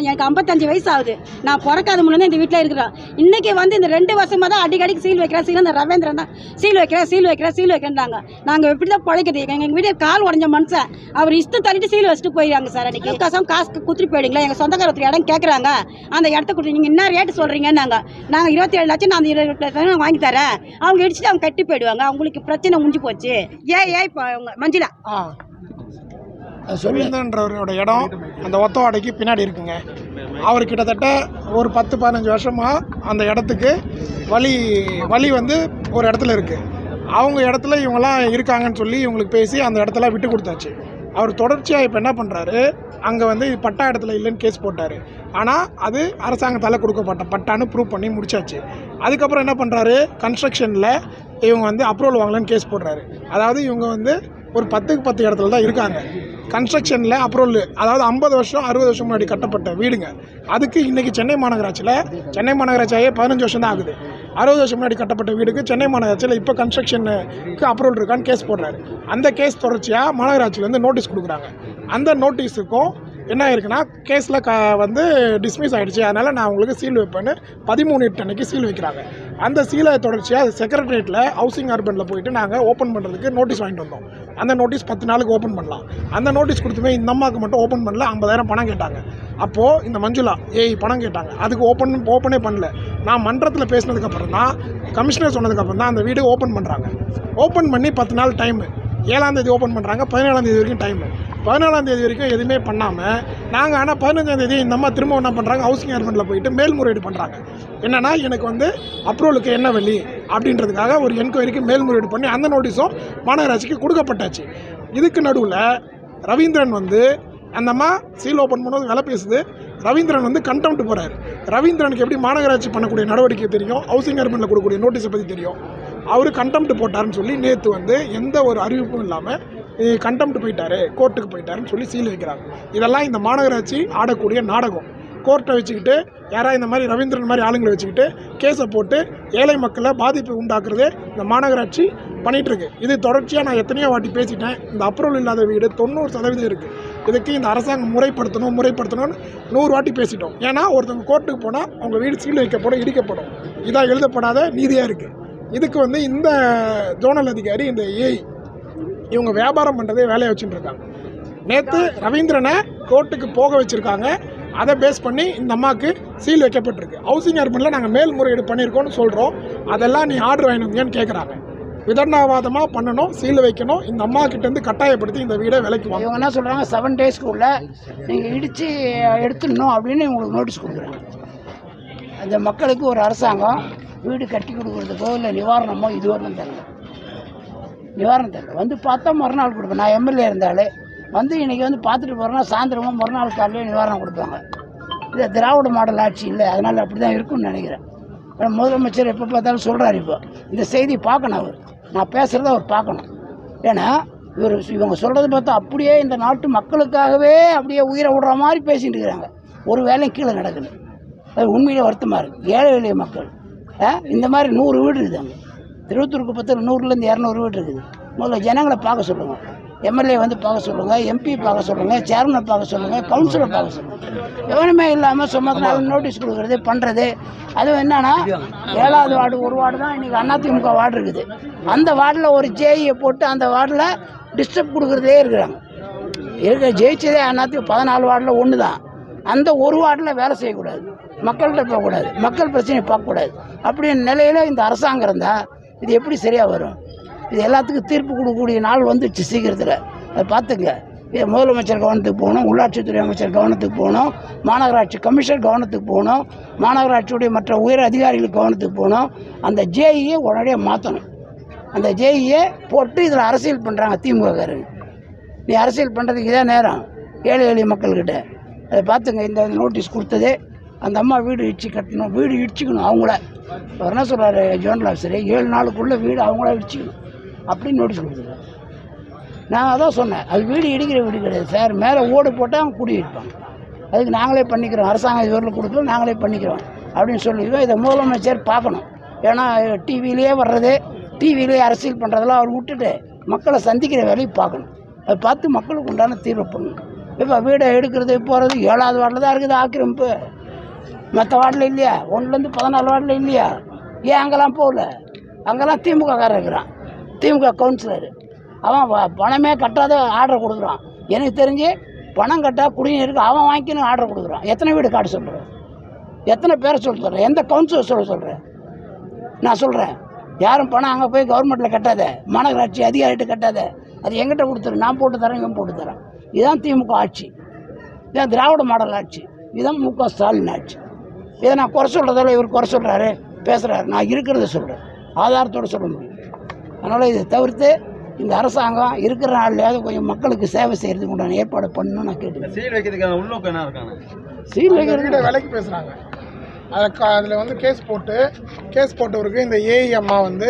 எனக்கு ஐம்பத்தஞ்சு வயசு ஆகுது நான் பிறக்காத முன்னே இந்த வீட்டில் இருக்கிறேன். இன்றைக்கி வந்து இந்த ரெண்டு வருஷமாக தான் அடிக்கடிக்கு சீல் வைக்கிறேன். சீல் இந்த ரவேந்திரன் தான். சீல் வைக்கிறேன் சீல் வைக்கிறேன் சீல் வைக்கிறேன்றாங்க. நாங்கள் எப்படி தான் பிழைக்கிறது எங்கள் எங்கள் வீட்டில் கால் உடஞ்ச மனுஷன். அவர் இஷ்டம் தள்ளிட்டு சீல் வச்சுட்டு போயிடுறாங்க சார் அன்னைக்கு. கசம் காசு குத்துட்டு போயிடுங்களா எங்கள் சொந்தக்கார ஒருத்தர் இடம் கேட்குறாங்க அந்த இடத்த கொடுத்து நீங்கள் என்ன ரேட்டு சொல்கிறீங்கன்னாங்க நாங்கள் இருபத்தி ஏழு லட்சம் நான் அந்த இருபத்தி லட்சம் நான் வாங்கி தரேன். அவங்க இடிச்சுட்டு அவங்க கட்டி போயிடுவாங்க. அவங்களுக்கு பிரச்சனை முடிஞ்சு போச்சு. ஏ ஏ இப்போ அவங்க மஞ்சுளா? ஆ. சுரேந்திரன்றவரோட இடம் அந்த ஒத்தவாடைக்கு பின்னாடி இருக்குங்க. அவர் கிட்டத்தட்ட ஒரு பத்து பதினஞ்சு வருஷமாக அந்த இடத்துக்கு வழி வழி வந்து ஒரு இடத்துல இருக்குது அவங்க இடத்துல இவங்கெல்லாம் இருக்காங்கன்னு சொல்லி இவங்களுக்கு பேசி அந்த இடத்துல விட்டு கொடுத்தாச்சு. அவர் தொடர்ச்சியாக இப்போ என்ன பண்ணுறாரு அங்கே வந்து பட்டா இடத்துல இல்லைன்னு கேஸ் போட்டார். ஆனால் அது அரசாங்கத்தால் கொடுக்கப்பட்ட பட்டான்னு ப்ரூவ் பண்ணி முடிச்சாச்சு. அதுக்கப்புறம் என்ன பண்ணுறாரு கன்ஸ்ட்ரக்ஷனில் இவங்க வந்து அப்ரூவல் வாங்கலன்னு கேஸ் போடுறாரு. அதாவது இவங்க வந்து ஒரு பத்துக்கு பத்து இடத்துல தான் இருக்காங்க. கன்ஸ்ட்ரக்ஷனில் அப்ரூவல் அதாவது ஐம்பது வருஷம் அறுபது வருஷம் முன்னாடி கட்டப்பட்ட வீடுங்க. அதுக்கு இன்றைக்கி சென்னை மாநகராட்சியில் சென்னை மாநகராட்சியாகவே பதினஞ்சு வருஷம் தான் ஆகுது. அறுபது வருஷம் முன்னாடி கட்டப்பட்ட வீடுக்கு சென்னை மாநகராட்சியில் இப்போ கன்ஸ்ட்ரக்ஷனுக்கு அப்ரூவல் இருக்கான்னு கேஸ் போடுறாரு. அந்த கேஸ் தொடர்ச்சியாக மாநகராட்சியிலேருந்து நோட்டீஸ் கொடுக்குறாங்க. அந்த நோட்டீஸுக்கும் என்ன ஆயிருக்குன்னா கேஸில் க வந்து டிஸ்மிஸ் ஆகிடுச்சு அதனால் நான் உங்களுக்கு சீல் வைப்பேன்னு பதிமூணு எட்டு அன்னைக்கு சீல் வைக்கிறாங்க. அந்த சீலை தொடர்ச்சியாக அது செக்ரட்டரியேட்டில் ஹவுசிங் அர்பனில் போயிட்டு நாங்கள் ஓப்பன் பண்ணுறதுக்கு நோட்டீஸ் வாங்கிட்டு வந்தோம். அந்த நோட்டீஸ் பத்து நாளுக்கு ஓப்பன் பண்ணலாம். அந்த நோட்டீஸ் கொடுத்துமே இந்த அம்மாவுக்கு மட்டும் ஓப்பன் பண்ணல ஐம்பதாயிரம் பணம் கேட்டாங்க. அப்போது இந்த மஞ்சுளா ஏய் பணம் கேட்டாங்க. அதுக்கு ஓப்பன் ஓப்பனே பண்ணல. நான் மன்றத்தில் பேசினதுக்கப்புறம் தான் கமிஷனர் சொன்னதுக்கப்புறம் தான் அந்த வீடு ஓப்பன் பண்ணுறாங்க ஓப்பன் பண்ணி பத்து நாள் டைமு ஏழாம் தேதி ஓப்பன் பண்ணுறாங்க பதினேழாம் தேதி வரைக்கும் டைமு பதினாலாம் தேதி வரைக்கும் எதுவுமே பண்ணாமல் நாங்கள் ஆனால் பதினஞ்சாம் தேதி இந்த அம்மா திரும்ப என்ன பண்ணுறாங்க ஹவுசிங் ஏர்மெண்ட்டில் போயிட்டு மேல்முறையீடு பண்ணுறாங்க என்னென்னா எனக்கு வந்து அப்ரூவலுக்கு என்ன வழி அப்படின்றதுக்காக ஒரு என்கொயரிக்கு மேல்முறையீடு பண்ணி அந்த நோட்டீஸும் மாநகராட்சிக்கு கொடுக்கப்பட்டாச்சு. இதுக்கு நடுவில் ரவீந்திரன் வந்து அந்த அம்மா சீல் ஓப்பன் பண்ணும்போது விலை பேசுது. ரவீந்திரன் வந்து கண்டெம்ட் போகிறார் ரவீந்திரனுக்கு எப்படி மாநகராட்சி பண்ணக்கூடிய நடவடிக்கை தெரியும்? ஹவுசிங் அர்பனில் கொடுக்கக்கூடிய நோட்டீஸை பற்றி தெரியும். அவர் கண்டெம்ட் போட்டாருன்னு சொல்லி நேற்று வந்து எந்த ஒரு அறிவிப்பும் இல்லாமல் கண்டெம்ட் போயிட்டாரு கோர்ட்டுக்கு போயிட்டாருன்னு சொல்லி சீல் வைக்கிறாங்க இதெல்லாம் இந்த மாநகராட்சி ஆடக்கூடிய நாடகம். கோர்ட்டை வச்சுக்கிட்டு யாராவது இந்த மாதிரி ரவீந்திரன் மாதிரி ஆளுங்களை வச்சுக்கிட்டு கேஸை போட்டு ஏழை மக்களை பாதிப்பு உண்டாக்குறதே இந்த மாநகராட்சி பண்ணிகிட்ருக்கு இது தொடர்ச்சியாக நான் எத்தனையோ வாட்டி பேசிட்டேன். இந்த அப்ரூவல் இல்லாத வீடு தொண்ணூறு சதவீதம் இருக்குது இதுக்கு இந்த அரசாங்கம் முறைப்படுத்தணும் முறைப்படுத்தணும்னு நூறு வாட்டி பேசிட்டோம். ஏன்னா ஒருத்தவங்க கோர்ட்டுக்கு போனால் அவங்க வீடு சீல் வைக்கப்படும் இடிக்கப்படும். இதாக எழுதப்படாத நீதியாக இருக்குது இதுக்கு வந்து இந்த ஜோனல் அதிகாரி இந்த ஏஐ இவங்க வியாபாரம் பண்ணுறதே வேலையை வச்சுட்டு இருக்காங்க. நேற்று ரவீந்திரனை கோர்ட்டுக்கு போக வச்சுருக்காங்க. அதை பேஸ் பண்ணி இந்த அம்மாவுக்கு சீல் வைக்கப்பட்டிருக்கு. ஹவுசிங் அர்பனில் நாங்கள் மேல்முறையீடு பண்ணியிருக்கோம்னு சொல்கிறோம் அதெல்லாம் நீ ஆர்டர் வாங்கினீங்கன்னு கேட்குறாங்க விதண்டாவாதமாக பண்ணணும் சீல் வைக்கணும். இந்த அம்மா கிட்டேருந்து கட்டாயப்படுத்தி இந்த வீடை விலைக்கு வாங்க இவங்க என்ன சொல்கிறாங்க செவன் டேஸ்க்குள்ள நீங்கள் இடித்து எடுத்துடணும் அப்படின்னு உங்களுக்கு நோட்டீஸ் கொடுக்குறாங்க அந்த மக்களுக்கு ஒரு அரசாங்கம் வீடு கட்டி கொடுக்குறதுக்கோ இல்லை நிவாரணமோ இதுவரையும் தரல நிவாரணம் தரல வந்து பார்த்தா மறுநாள் கொடுப்பேன். நான் எம்எல்ஏ இருந்தாலே வந்து இன்றைக்கி வந்து பார்த்துட்டு போகிறேன்னா சாயந்தரமாக மறுநாள் காலையில் நிவாரணம் கொடுப்பாங்க. இது திராவிட மாடல் ஆட்சி இல்லை. அதனால் அப்படி தான் இருக்கும்னு நினைக்கிறேன். முதலமைச்சர் எப்போ பார்த்தாலும் சொல்கிறார் இப்போ. இந்த செய்தி பார்க்கணும் அவர். நான் பேசுகிறத அவர் பார்க்கணும். ஏன்னா இவர் இவங்க சொல்கிறத பார்த்தா அப்படியே இந்த நாட்டு மக்களுக்காகவே அப்படியே உயிரை விடுற மாதிரி பேசிகிட்டு இருக்கிறாங்க. ஒரு வேலையும் கீழே நடக்குது. அது உண்மையிலே வருத்தமாக இருக்குது ஏழை எளிய மக்கள். இந்த மாதிரி நூறு வீடு இருக்குது அங்கே. திருவத்தூருக்கு பத்தில் நூறுலேருந்து இரநூறு வீடு இருக்குது. முதல்ல ஜனங்களை பார்க்க சொல்லுங்கள் எம்எல்ஏ வந்து பார்க்க சொல்லுங்கள் எம்பி பார்க்க சொல்லுங்கள் சேர்மனை பார்க்க சொல்லுங்கள் கவுன்சிலரை பார்க்க சொல்லுங்கள் எவனுமே இல்லாமல் சும்மா நாலு நோட்டீஸ் கொடுக்குறது பண்ணுறது அதுவும் என்னன்னா ஏழாவது வார்டு ஒரு வார்டு தான் இன்றைக்கி அதிமுக வார்டு இருக்குது. அந்த வார்டில் ஒரு ஜேஇயை போட்டு அந்த வார்டில் டிஸ்டர்ப் கொடுக்குறதே இருக்கிறாங்க. இருக்க ஜெயிச்சதே அதிமுக பதினாலு வார்டில் ஒன்று தான் அந்த ஒரு வார்டில் வேலை செய்யக்கூடாது. மக்கள்கிட்ட போகக்கூடாது. மக்கள் பிரச்சனையை பார்க்கக்கூடாது. அப்படின்ற நிலையில் இந்த அரசாங்கம் இருந்தால் இது எப்படி சரியாக வரும்? இது எல்லாத்துக்கும் தீர்ப்பு கொடுக்கக்கூடிய நாள் வந்துடுச்சு சீக்கிரத்தில். அதை பார்த்துங்க. இது முதலமைச்சர் கவனத்துக்கு போகணும் உள்ளாட்சித்துறை அமைச்சர் கவனத்துக்கு போகணும் மாநகராட்சி கமிஷனர் கவனத்துக்கு போகணும் மாநகராட்சியுடைய மற்ற உயர் அதிகாரிகள் கவனத்துக்கு போகணும். அந்த ஜேஇயை உடனடியாக மாற்றணும் அந்த ஜேஇயை போட்டு இதில் அரசியல் பண்ணுறாங்க திமுககாரங்க. நீ அரசியல் பண்ணுறதுக்கு இதான் நேரம். ஏழை எளிய மக்கள்கிட்ட. அதை பார்த்துங்க இந்த நோட்டீஸ் கொடுத்தது அந்த அம்மா வீடு இடிச்சு கட்டணும் வீடு இடிச்சுக்கணும் அவங்கள. அவர் என்ன சொல்கிறாரு ஜோனல் ஆஃபீஸர் ஏழு நாளுக்குள்ளே வீடு அவங்கள இடிச்சுக்கணும் அப்படின்னு நோட்டீஸ் கொடுத்துருக்காரு நான் அதான் சொன்னேன் அது வீடு இடிக்கிற வீடு கிடையாது சார் மேலே ஓடு போட்டால் அவங்க குடியிருப்பாங்க அதுக்கு நாங்களே பண்ணிக்கிறோம் அரசாங்கம் இது இதுவரையில் கொடுக்கல நாங்களே பண்ணிக்கிறோம் அப்படின்னு சொல்லிடுவோம் இதை முதலமைச்சர் பார்க்கணும். ஏன்னா டிவிலேயே வர்றது டிவிலேயே அரசியல் பண்ணுறதெல்லாம் அவர் விட்டுட்டு மக்களை சந்திக்கிற வேலையை பார்க்கணும். அதை பார்த்து மக்களுக்கு உண்டான தீர்வு பண்ணணும் இப்போ வீடை எடுக்கிறது போகிறது ஏழாவது வார்டில் தான் இருக்குது ஆக்கிரமிப்பு. மற்ற வார்டில் இல்லையா? ஒன்றுலேருந்து பதினாலு வார்டில் இல்லையா? ஏன் அங்கெல்லாம் போகல? அங்கெல்லாம் திமுகக்காரர் இருக்கிறான். திமுக கவுன்சிலர். அவன் பணமே கட்டாத ஆர்டர் கொடுக்குறான். எனக்கு தெரிஞ்சு பணம் கட்டால் குடிநீருக்கு அவன் வாங்கிக்கணும் ஆர்டர் கொடுக்குறான். எத்தனை வீடு காட்ட சொல்கிறேன் எத்தனை பேரை சொல்ல சொல்கிறேன் எந்த கவுன்சிலர் சொல்ல சொல்கிறேன் நான் சொல்கிறேன் யாரும் பணம் அங்கே போய் கவர்மெண்ட்டில் கட்டாத மாநகராட்சி அதிகாரிகிட்ட கட்டாத அது எங்கிட்ட கொடுத்துரு நான் போட்டு தரேன் இவன் போட்டு தரேன். இதுதான் திமுக ஆட்சி. இதான் திராவிட மாடல் ஆட்சி. இதுதான் மு க ஸ்டாலின் ஆட்சி. இதை நான் குறை சொல்கிறதால இவர் குறை சொல்கிறாரு பேசுகிறாரு நான் இருக்கிறத சொல்கிறேன் ஆதாரத்தோடு சொல்ல முடியும். அதனால் இதை தவிர்த்து இந்த அரசாங்கம் இருக்கிற நாள்லையாவது கொஞ்சம் மக்களுக்கு சேவை செய்கிறதுக்கு உண்டான ஏற்பாடு பண்ணணும்னு நான் கேட்டுக்கிறேன். சீல் வைக்கிறதுக்கான உள்நோக்கம் என்ன இருக்காங்க சீல் அந்த வீடை வைக்கிறது விலைக்கு பேசுகிறாங்க அதுக்கு அதில் வந்து கேஸ் போட்டு கேஸ் போட்டவருக்கு இந்த ஏஇ அம்மா வந்து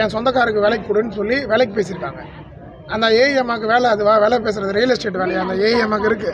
என் சொந்தக்காருக்கு வேலைக்கு கொடுன்னு சொல்லி வேலைக்கு பேசியிருக்காங்க. அந்த ஏஇ அம்மாவுக்கு வேலை அதுவா வேலை பேசுகிறது ரியல் எஸ்டேட் வேலையா? அந்த ஏஇ அம்மாவுக்கு இருக்குது